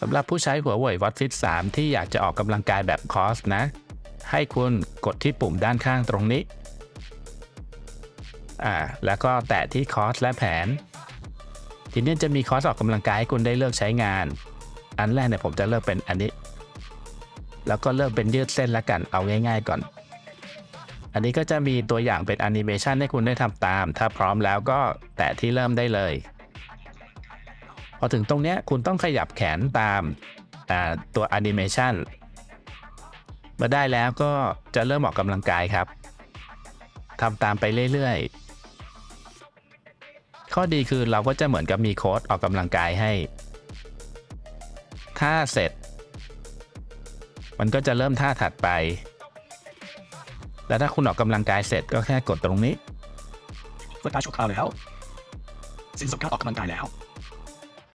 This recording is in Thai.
สำหรับผู้ใช้หัวเว่ยวัดฟิต3ที่อยากจะออกกำลังกายแบบคอสนะ ให้คุณกดที่ปุ่มด้านข้างตรงนี้ อ่า แล้วก็แตะที่คอสและแผน ทีนี้จะมีคอสออกกำลังกายให้คุณได้เลือกใช้งาน อันแรกเนี่ยผมจะเลือกเป็นอันนี้ แล้วก็เลือกเป็นยืดเส้นละกัน เอาง่ายๆก่อน อันนี้ก็จะมีตัวอย่างเป็นแอนิเมชันให้คุณได้ทำตาม ถ้าพร้อมแล้วก็แตะที่เริ่มได้เลย พอถึงตรงเนี้ยคุณต้องขยับแขนตามตัวแอนิเมชันมื่อได้แล้วก็จะเริ่มออกกำลังกายครับทำตามไปเรื่อยๆ ข้อดีคือเราก็จะเหมือนกับมีโค้ดออกกำลังกายให้ ถ้าเสร็จ มันก็จะเริ่มท่าถัดไป แล้วถ้าคุณออกกำลังกายเสร็จก็แค่กดตรงนี้เมื่อตาชั่วคราวแล้ว สิ้นสุดการออกกำลังกายแล้ว